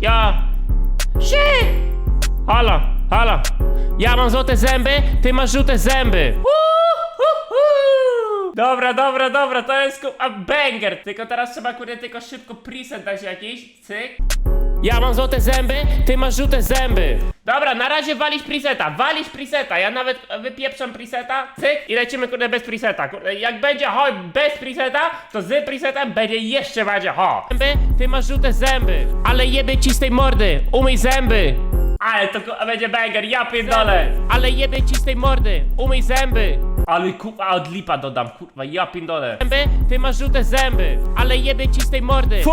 Ja. Shit! Halo, halo. Ja mam złote zęby, ty masz żółte zęby. Dobra, dobra, dobra, to jest ku- a banger. Tylko teraz trzeba kurde tylko szybko preset dać jakiś. Cyk. Ja mam złote zęby, ty masz żółte zęby. Dobra, na razie walić preseta, walić preseta. Ja nawet wypieprzam preseta, cyk i lecimy kurde bez preseta. Kurde, jak będzie ho bez preseta, to z presetem będzie jeszcze bardziej ho. Zęby, ty masz żółte zęby, ale jebie ci z tej mordy, umyj zęby. Ale to będzie banger, ja pierdolę. Ale jebie ci z tej mordy, umyj zęby. Ale kurwa, od lipa dodam, kurwa, ja pierdolę. Zęby, ty masz żółte zęby, ale jebie ci z tej mordy. Fu!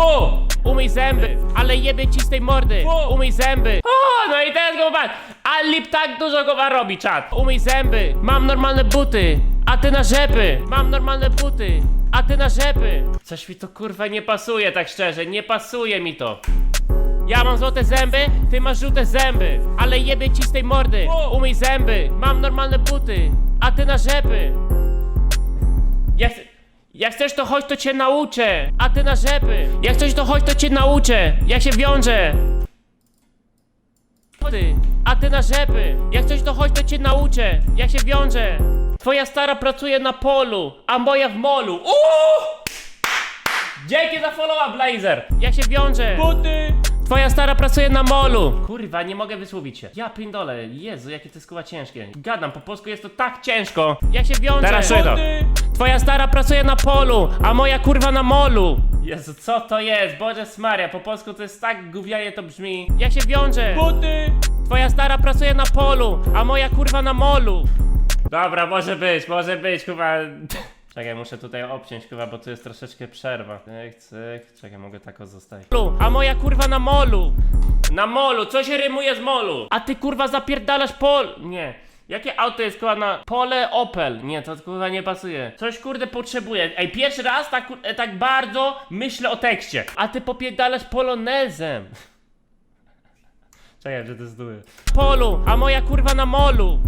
Umyj zęby, ale jebie ci z tej mordy. Umyj zęby. O, no i teraz go patrz. A lip tak dużo go robi, czat. Umyj zęby. Mam normalne buty, a ty na rzepy. Mam normalne buty, a ty na rzepy. Coś mi to kurwa nie pasuje, tak szczerze, nie pasuje mi to. Ja mam złote zęby, ty masz żółte zęby Ale jebie ci z tej mordy Umyj zęby, mam normalne buty A ty na rzepy. Jak, jak chcesz to chodź to cię nauczę. A ty na rzepy. Jak chcesz to chodź to cię nauczę. Jak się wiąże ty, a ty na rzepy. Jak coś to chodź to cię nauczę. Jak się wiąże Twoja stara pracuje na polu A moja w molu. Uuu! Dzięki za followa Blazer. Jak się wiąże Buty Twoja stara pracuje na molu. Kurwa, nie mogę wysłowić się. Ja pindole, Jezu, jakie to jest kurwa ciężkie. Gadam, po polsku jest to tak ciężko. Jak się wiąże Teraz to. Twoja stara pracuje na polu, a moja kurwa na molu. Jezu, co to jest? Boże Smaria, po polsku to jest tak gównianie to brzmi. Jak się wiąże Buty Twoja stara pracuje na polu, a moja kurwa na molu. Dobra, może być, może być, chyba. Czekaj, muszę tutaj obciąć chyba, bo tu jest troszeczkę przerwa. Cyk, cyk. Czekaj, mogę tak zostawić. A moja kurwa na molu! Na molu, co się rymuje z molu? A ty kurwa zapierdalasz pol... Nie. Jakie auto jest kurwa na pole Opel? Nie, to kurwa nie pasuje. Coś kurde potrzebuję. Ej, pierwszy raz tak, kur- e, tak bardzo myślę o tekście. A ty popierdalasz polonezem. Czekaj, że to zduję. Polu, a moja kurwa na molu.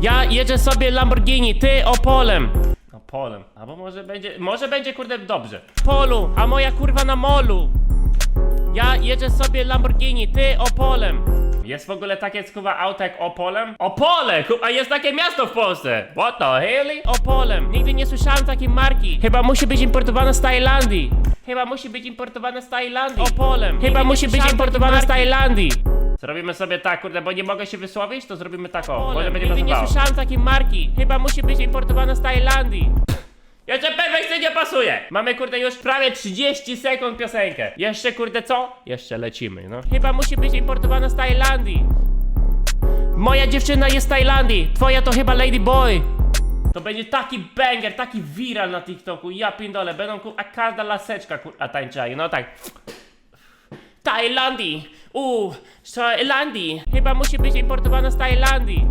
Ja jeżdżę sobie Lamborghini, ty Opolem. Opolem. Albo może będzie, może będzie kurde dobrze. Polu, a moja kurwa na molu. Ja jeżdżę sobie Lamborghini, ty Opolem. Jest w ogóle takie kurwa auto jak Opolem? Opole! ku- A jest takie miasto w Polsce! What the hell? Opolem. Nigdy nie słyszałem takiej marki. Chyba musi być importowana z Tajlandii. Chyba musi być importowana z Tajlandii. Opolem. Chyba musi być importowana z Tajlandii. Zrobimy sobie tak, kurde, bo nie mogę się wysłowić, to zrobimy tak o. Może będzie Nigdy nie pasowało. słyszałem takiej marki. Chyba musi być importowana z Tajlandii. Jeszcze perfekcyjnie pasuje! Mamy kurde już prawie 30 sekund piosenkę. Jeszcze kurde co? Jeszcze lecimy, no. Chyba musi być importowana z Tajlandii. Moja dziewczyna jest z Tajlandii, twoja to chyba Lady Boy. To będzie taki banger, taki viral na TikToku, ja pindole, będą a każda laseczka kurwa tańczyła, no tak. Tajlandii, uuu, z Tajlandii, chyba musi być importowana z Tajlandii.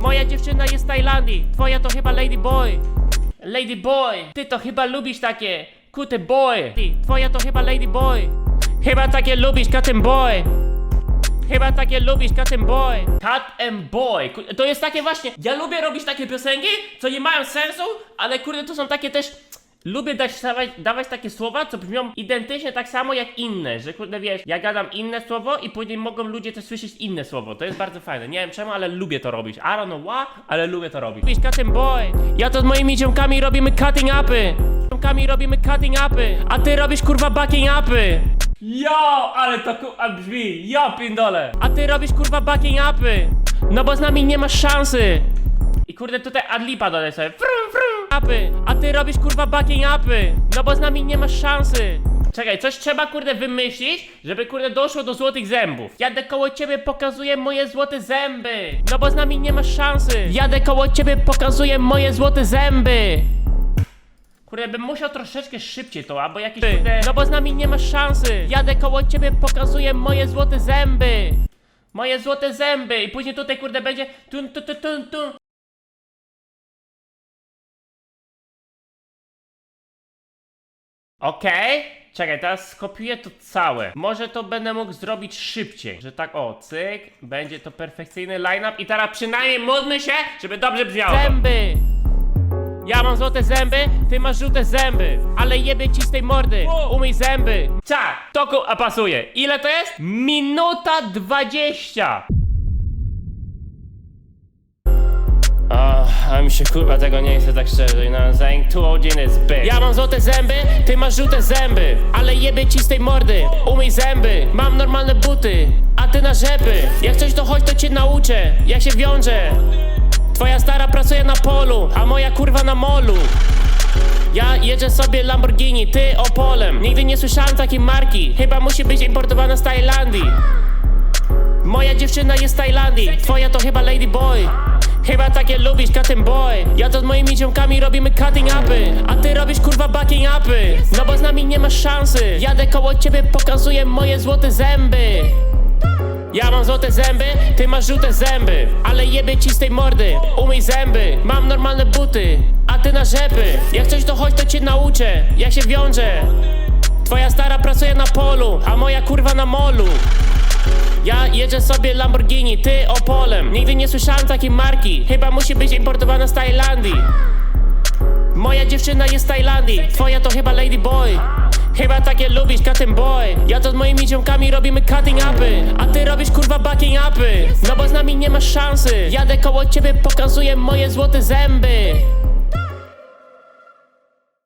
Moja dziewczyna jest z Tajlandii, twoja to chyba Lady Boy. Lady Boy, ty to chyba lubisz takie kute boy. Ty, twoja to chyba Lady Boy. Chyba takie lubisz and boy. Chyba takie lubisz and boy. Cut and boy. To jest takie właśnie. Ja lubię robić takie piosenki, co nie mają sensu, ale kurde to są takie też. Lubię dać, dawać, dawać takie słowa, co brzmią identycznie tak samo jak inne, że kurde wiesz, ja gadam inne słowo i później mogą ludzie też słyszeć inne słowo. To jest bardzo fajne. Nie wiem czemu, ale lubię to robić. I don't know why, ale lubię to robić. Lubisz cut and boy. Ja to z moimi ziomkami robimy cutting upy. Z ziomkami robimy cutting upy, a ty robisz kurwa backing upy. Jo, ale to kurwa brzmi, jo pindole. A ty robisz kurwa backing upy. No bo z nami nie masz szansy. I kurde tutaj adlipa dodaj sobie. Frum, frum. A ty robisz kurwa backing upy. No bo z nami nie masz szansy. Czekaj, coś trzeba kurde wymyślić, żeby kurde doszło do złotych zębów. Jadę koło ciebie, pokazuję moje złote zęby. No bo z nami nie masz szansy. Jadę koło ciebie, pokazuję moje złote zęby. Kurde, bym musiał troszeczkę szybciej to, albo jakieś kurde... No bo z nami nie masz szansy. Jadę koło ciebie, pokazuję moje złote zęby. Moje złote zęby. I później tutaj kurde będzie tun tun tun tun tun. Okej? Czekaj, teraz skopiuję to całe. Może to będę mógł zrobić szybciej. Że tak, o, cyk, będzie to perfekcyjny line-up i teraz przynajmniej módlmy się, żeby dobrze brzmiało. Zęby! Ja mam złote zęby, ty masz żółte zęby Ale jebie ci z tej mordy, umyj zęby Czak, toku, a pasuje Ile to jest? Minuta 20 A, mi się kurwa tego nie chce tak szczerze, you know what I'm saying? Too old in bitch. Ja mam złote zęby, ty masz żółte zęby. Ale jebie ci z tej mordy, umyj zęby. Mam normalne buty, a ty na rzepy. Jak coś to chodź to cię nauczę, jak się wiąże Twoja stara pracuje na polu, a moja kurwa na molu. Ja jeżdżę sobie Lamborghini, ty Opolem. Nigdy nie słyszałem takiej marki. Chyba musi być importowana z Tajlandii. Moja dziewczyna jest z Tajlandii. Twoja to chyba Lady Boy Chyba takie lubisz, cutting boy. Ja to z moimi ziomkami robimy cutting upy. A ty robisz kurwa backing upy. No bo z nami nie masz szansy. Jadę koło ciebie, pokazuję moje złote zęby. Ja mam złote zęby, ty masz żółte zęby. Ale jebie ci z tej mordy, umyj zęby. Mam normalne buty, a ty na rzepy. Jak coś to chodź to cię nauczę, jak się wiąże Twoja stara pracuje na polu, a moja kurwa na molu jeżdżę sobie Lamborghini, ty Opolem. Nigdy nie słyszałem takiej marki. Chyba musi być importowana z Tajlandii. Moja dziewczyna jest z Tajlandii Twoja to chyba Lady Boy. Chyba takie lubisz, cutting boy. Ja to z moimi ziomkami robimy cutting upy A ty robisz kurwa backing upy. No bo z nami nie masz szansy. Jadę koło ciebie, pokazuję moje złote zęby